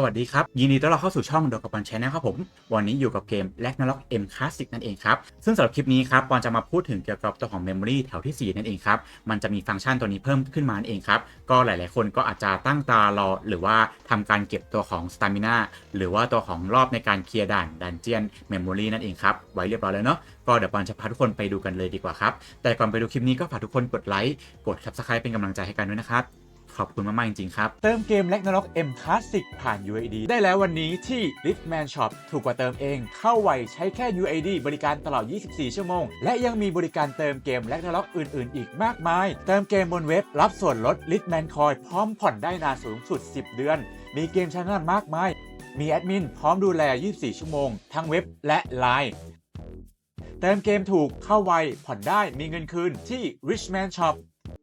สวัสดีครับ ยินดีต้อนรับเข้าสู่ช่องดอกกับปันชแนลครับผม วันนี้อยู่กับเกม l a g n a r o k M Classic นั่นเองครับ ซึ่งสำหรับคลิปนี้ครับปอนจะมาพูดถึงเกี่ยวกับตัวของ Memory แถวที่ 4 นั่นเองครับ มันจะมีฟังก์ชันตัวนี้เพิ่มขึ้นมานั่นเองครับ ก็หลายๆ คนก็อาจจะตั้งตารอ หรือว่าทำการเก็บตัวของ Stamina หรือว่าตัวของรอบในการเคลียร์ด่านดันเจียน Memory นั่นเองครับไว้เรียบร้อยแล้วเนาะก็เดี๋ยวปอนจะพาทุกคนไปดูกันเลยดีกว่าครับแต่ก่อนไปดูคลิปนี้ก็ฝากทุกคนกดไลค์กด Subscribe เป็นกำลังใจให้กันด้วยนะครับ ขอบคุณมาก ๆ จริง ๆ ครับ เติมเกม r a g n a r o k M Classic ผ่าน UAD ได้แล้ววันนี้ที่ Riftman Shop ถูกกว่าเติมเอง เข้าไวใช้แค่ UAD บริการตลอด 24 ชั่วโมง และยังมีบริการเติมเกม r a g n a r o k อื่น ๆ อีกมากมาย เติมเกมบนเว็บรับส่วนลด Riftman Coin พร้อมผ่อนได้นานสูงสุด 10 เดือน มีเกมชั้นนำมากมาย มีแอดมินพร้อมดูแล 24 ชั่วโมง ทั้งเว็บและไลน์เติมเกมถูกเข้าไวผ่อนได้มีเงินคืนที่ Richman Shop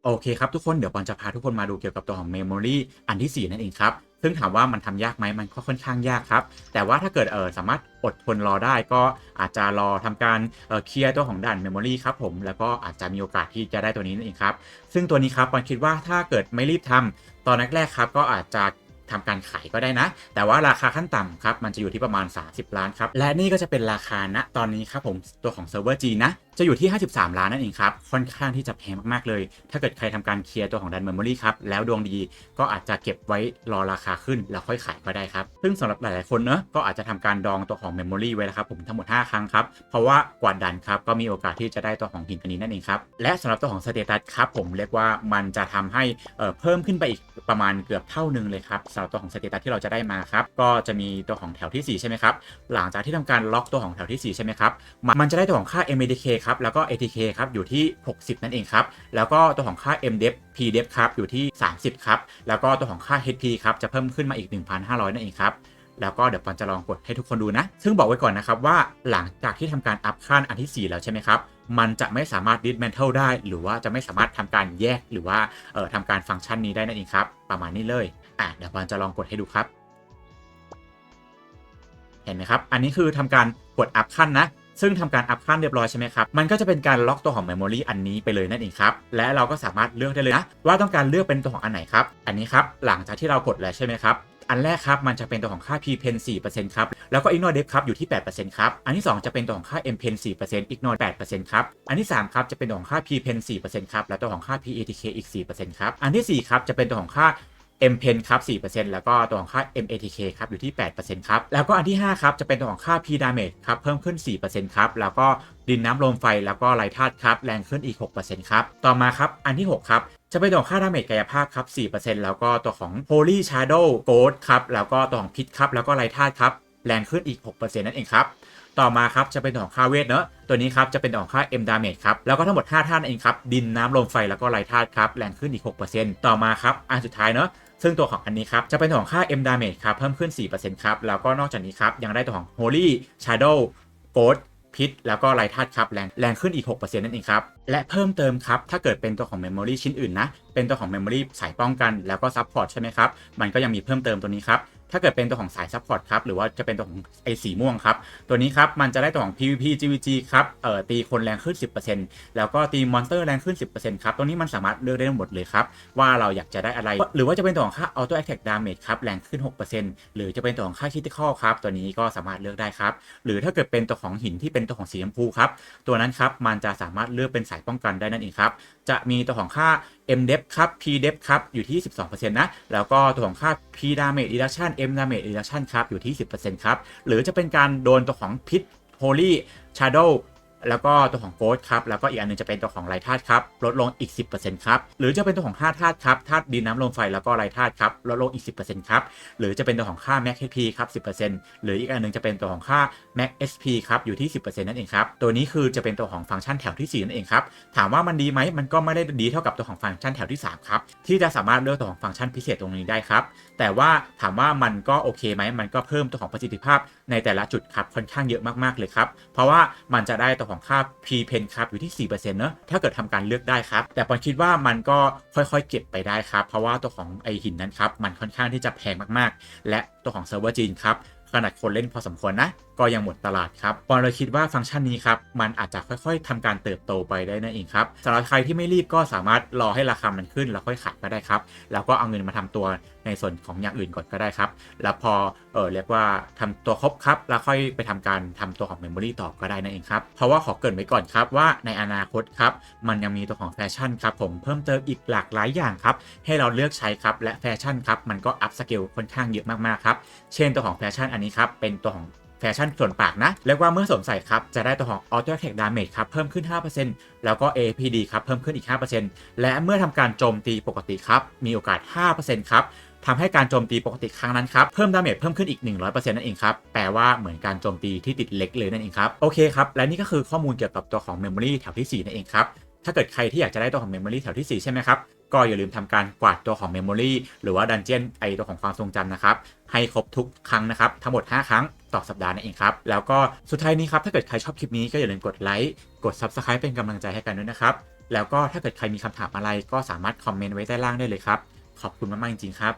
โอเคครับทุกคนเดี๋ยวปอนจะพาทุกคนมาดูเกี่ยวกับตัวของ Memory อันที่ 4 นั่นเองครับ ซึ่งถามว่ามันทำยากไหมมันก็ค่อนข้างยากครับ แต่ว่าถ้าเกิดเออสามารถอดทนรอได้ก็อาจจะรอทำการเอ่อเคลียร์ตัวของด่าน Memory ครับผมแล้วก็อาจจะมีโอกาสที่จะได้ตัวนี้นั่นเองครับ ซึ่งตัวนี้ครับปอนคิดว่าถ้าเกิดไม่รีบทำตอนแรกๆครับ ก็อาจจะทำการขายก็ได้นะ แต่ว่าราคาขั้นต่ำครับ มันจะอยู่ที่ประมาณ 30 ล้านครับ และนี่ก็จะเป็นราคาณตอนนี้ครับผมตัวของเซิร์ฟเวอร์จีนะ จะอยู่ที่ 53 ล้านนั่นเองครับ ค่อนข้างที่จะแพงมากๆเลย ถ้าเกิดใครทำการเคลียร์ตัวของดันเมมโมรี่ครับ แล้วดวงดีก็อาจจะเก็บไว้รอราคาขึ้น แล้วค่อยขายก็ได้ครับ ซึ่งสำหรับหลายๆคนเนอะก็อาจจะทำการดองตัวของเมมโมรี่ไว้แล้วครับผมทั้งหมด 5 ครั้งครับ เพราะว่ากว่าดันครับก็มีโอกาสที่จะได้ตัวของหินตัวนี้นั่นเองครับ และสำหรับตัวของสเตตัสครับผมเรียกว่ามันจะทำให้เพิ่มขึ้นไปอีกประมาณเกือบเท่าหนึงเลยครับสำหรับตัวของสเตตัสที่เราจะได้มาครับก็จะมีตัวของแถวที่ 4 ใช่ไหมครับหลังจากที่ทำการล็อกตัวของแถวที่ 4 ใช่ไหมครับมันมันจะได้ตัวของค่า MADK ครับ แล้วก็ ATK ครับ อยู่ที่ 60 นั่นเองครับ แล้วก็ตัวของค่า MDEP PDEP ครับ อยู่ที่ 30 ครับ แล้วก็ตัวของค่า HP ครับ จะเพิ่มขึ้นมาอีก 1,500 นั่นเองครับแล้วก็เดี๋ยวปอนจะลองกดให้ทุกคนดูนะ ซึ่งบอกไว้ก่อนนะครับว่าหลังจากที่ทำการอัพขั้นอันที่ 4 แล้วใช่ไหมครับ มันจะไม่สามารถ dismantle ได้ หรือว่าจะไม่สามารถทำการแยกหรือว่าเอ่อทำการฟังก์ชันนี้ได้นั่นเองครับ ประมาณนี้เลย อะเดี๋ยวปอนจะลองกดให้ดูครับ เห็นไหมครับ อันนี้คือทำการกดอัพขั้นนะ ซึ่งทำการอัพขั้นเรียบร้อยใช่ไหมครับ มันก็จะเป็นการล็อกตัวของ Memory อันนี้ไปเลยนั่นเองครับ และเราก็สามารถเลือกได้เลยนะ ว่าต้องการเลือกเป็นตัวของอันไหนครับ อันนี้ครับ หลังจากที่เรากดแล้วใช่ไหมครับอันแรกครับ มันจะเป็นตัวของค่า P Pen 4%ครับ แล้วก็ Ignore Depth ครับ อยู่ที่ 8%ครับ อันที่ 2 จะเป็นตัวของค่า M Pen 4% Ignore 8%ครับ อันที่ 3 ครับ จะเป็นตัวของค่า P Pen 4%ครับ และตัวของค่า P ATK อีก 4%ครับ อันทีสี่4 ครับ จะเป็นตัวของค่า M Pen ครับ 4%แล้วก็ตัวของค่า M ATK ครับ อยู่ที่ 8%ครับ แล้วก็อันที่ 5 ครับ จะเป็นตัวของค่า P Damage ครับ เพิ่มขึ้น 4%ครับ แล้วก็ดินน้ำลมไฟ แล้วก็ไรธาตุครับ แรงขึ้นอีก 6%ครับ ต่อมาครับ อันที่ 6 ครับ จะเป็นตัวของค่าดาเมจกายภาพครับ 4%แล้วก็ตัวของ Holy Shadow Ghost ครับ แล้วก็ตัวของพิษครับ แล้วก็ไรธาตุครับ แรงขึ้นอีก 6%นั่นเองครับ ต่อมาครับจะเป็นตัวของค่าเวทเนอะตัวนี้ครับจะเป็นตัวของค่า M Damage ครับ แล้วก็ทั้งหมด 5 ท่านนเองครับ ดินน้ำลมไฟแล้วก็ไรธาตุครับ แรงขึ้นอีก 6%ต่อมาครับอันสุดท้ายเนอะซึ่งตัวของอันนี้ครับจะเป็นตัวของค่า M Damage ครับเพิ่มขึ้น 4%ครับแล้วก็นอกจากนี้ครับยังได้ตัวของ Holy Shadow Ghost พิษแล้วก็ไรธาตุครับแรงแรงขึ้นอีก 6%นั่นเองครับ และเพิ่มเติมครับ ถ้าเกิดเป็นตัวของ Memory ชิ้นอื่นนะ เป็นตัวของ Memory สายป้องกันแล้วก็ Support ใช่ไหมครับ มันก็ยังมีเพิ่มเติมตัวนี้ครับ ถ้าเกิดเป็นตัวของสาย Support ครับหรือว่าจะเป็นตัวของไอสีม่วงครับตัวนี้ครับมันจะได้ตัวของ PVP GVG ครับเอ่อตีคนแรงขึ้น 10%แล้วก็ตีมอนสเตอร์แรงขึ้น 10%ครับตัวนี้มันสามารถเลือกได้หมดเลยครับว่าเราอยากจะได้อะไร หรือว่าจะเป็นตัวของค่า Auto Attack Damage ครับแรงขึ้น 6%หรือจะเป็นตัวของค่า Critical ครับตัวนี้ก็สามารถเลือกได้ครับหรือถ้าเกิดเป็นตัวของหินที่เป็นตัวของสีชมพูครับตัวนั้นครับมันจะสามารถเลือกเป็นสายป้องกันได้นั่นเองครับจะมีตัวของค่า M dep ครับ P dep ครับ อยู่ที่ 12%นะ แล้วก็ตัวของค่า P damage reduction M damage reduction ครับ อยู่ที่ 10%ครับ หรือจะเป็นการโดนตัวของพิษ Holy Shadow แล้วก็ตัวของโกดครับ แล้วก็อีกอันนึงจะเป็นตัวของไรธาตุครับ ลดลงอีก 10%ครับ หรือจะเป็นตัวของ5ธาตุครับธาตุดินน้ำลมไฟแล้วก็ไรธาตุครับ ลดลงอีก 10%ครับ หรือจะเป็นตัวของค่า Max HP ครับ 10%หรืออีกอันนึงจะเป็นตัวของค่า Max SP ครับ อยู่ที่ 10%นั่นเองครับ ตัวนี้คือจะเป็นตัวของฟังก์ชันแถวที่ 4 นั่นเองครับ ถามว่ามันดีไหมมันก็ไม่ได้ดีเท่ากับตัวของฟังก์ชันแถวที่ 3 ครับ ที่จะสามารถเลือกตัวของฟังก์ชันพิเศษตรงนี้ได้ครับ แต่ว่าถามว่ามันก็โอเคไหมมันก็เพิ่มตัวของประสิทธิภาพในแต่ละจุดครับค่อนข้างเยอะมากๆเลยครับเพราะว่ามันจะได้ตัวของค่า P pen ครับอยู่ที่ 4%เนอะถ้าเกิดทำการเลือกได้ครับ แต่ปอนคิดว่ามันก็ค่อยๆ เก็บไปได้ครับ เพราะว่าตัวของไอหินนั้นครับ มันค่อนข้างที่จะแพงมากๆ และตัวของเซิร์ฟเวอร์จีนครับขนาดคนเล่นพอสมควรนะก็ยังหมดตลาดครับปอนเลยคิดว่าฟังก์ชันนี้ครับมันอาจจะค่อยๆทำการเติบโตไปได้นั่นเองครับสำหรับใครที่ไม่รีบก็สามารถรอให้ราคามันขึ้นแล้วค่อยขายก็ได้ครับแล้วก็เอาเงินมาทำตัวในส่วนของอย่างอื่นก่อนก็ได้ครับ แล้วพอเออเรียกว่าทำตัวครบครับ แล้วค่อยไปทำการทำตัวของ Memory ต่อก็ได้นั่นเองครับ เพราะว่าขอเกินไว้ก่อนครับว่าในอนาคตครับ มันยังมีตัวของแฟชั่นครับผมเพิ่มเติมอีกหลากหลายอย่างครับ ให้เราเลือกใช้ครับ และแฟชั่นครับ มันก็อัพสเกลค่อนข้างเยอะมากๆครับ เช่นตัวของแฟชั่นอันนี้ครับ เป็นตัวของ ชั่นส่วนปากนะ เรียกว่าเมื่อสวมใส่ครับ จะได้ตัวของ Auto Attack Damage ครับเพิ่มขึ้น 5%แล้วก็ APD ครับเพิ่มขึ้นอีก 5%และเมื่อทำการโจมตีปกติครับ มีโอกาส 5%ครับทำให้การโจมตีปกติครั้งนั้นครับ เพิ่มดาเมจเพิ่มขึ้นอีก 100%นั่นเองครับ แปลว่าเหมือนการโจมตีที่ติดเล็กเลยนั่นเองครับ โอเคครับ และนี่ก็คือข้อมูลเกี่ยวกับตัวของ Memory แถวที่ 4 นั่นเองครับ ถ้าเกิดใครที่อยากจะได้ตัวของ Memory แถวที่ 4 ใช่ไหมครับ ก็อย่าลืมทำการกวาดตัวของ Memory หรือว่าดันเจียนไอตัวของความทรงจำนะครับ ให้ครบทุกครั้งนะครับ ทั้งหมด 5 ครั้งต่อสัปดาห์นั่นเองครับ แล้วก็สุดท้ายนี้ครับ ถ้าเกิดใครชอบคลิปนี้ก็อย่าลืมกดไลค์กด Subscribe เป็นกำลังใจให้กันด้วยนะครับแล้วก็ถ้าเกิดใครมีคำถามอะไรก็สามารถคอมเมนต์ไว้ใต้ล่างได้เลยครับขอบคุณมากๆจริงๆครับ